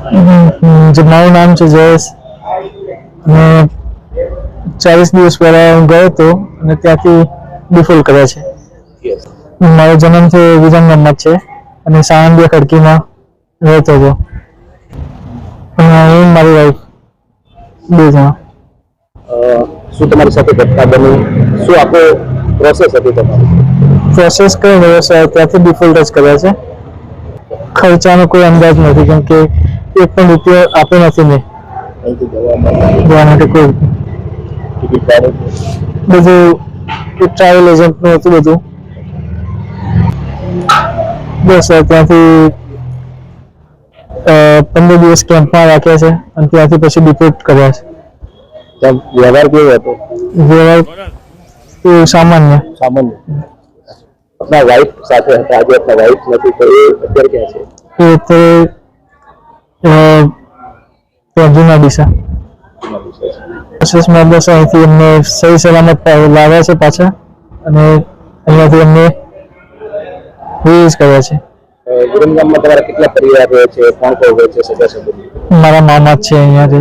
જે મારું નામ છે જયેશ. અને ચાલીસ દિવસ પહેલા હું ગયો હતો અને ત્યાંથી ડિફોલ્ટ કર્યા છે. મારો જન્મ છે વિધાનગામમાં છે અને સાણંદિયા ખડકીમાં રહેતો હતો. અને હું મારી વાઈફ બે જણા. શું તમારી સાથે ઘટના બની? શું આખો પ્રોસેસ હતી તમારી? પ્રોસેસ કઈ વ્યવસાય ત્યાંથી ડિફોલ્ટ જ કર્યા છે. ખર્ચાનો કોઈ અંદાજ નથી કેમ કે એક પણ રૂપિયો આપ્યો નથી મેં જવા માટે કોઈ બધું ટ્રાવેલ એજન્ટનું હતું બધું. બસ ત્યાંથી પંદર દિવસ કેમ્પમાં રાખ્યા છે અને ત્યાંથી પછી ડિપોર્ટ કર્યા છે. વ્યવહાર કેવો હતો? વ્યવહાર તો સામાન્ય. સામાન્ય. આપણા વાઇફ સાથે હતા આજે આપણા વાઇફ નથી તો એ અત્યારે ક્યાં છે? એ તે અ, ત્યાં જૂના ડીસા. પ્રોસેસમાં બસ અહીંથી એમને સહી સલામત લાવ્યા છે પાછા અને અહીંયાથી એમને રિલીઝ કર્યા છે. વિરમગામમાં તમારા કેટલા પરિવાર રહે છે? કોણ કોણ રહે છે સગા સંબંધી મારા મામા છે અહીંયા જે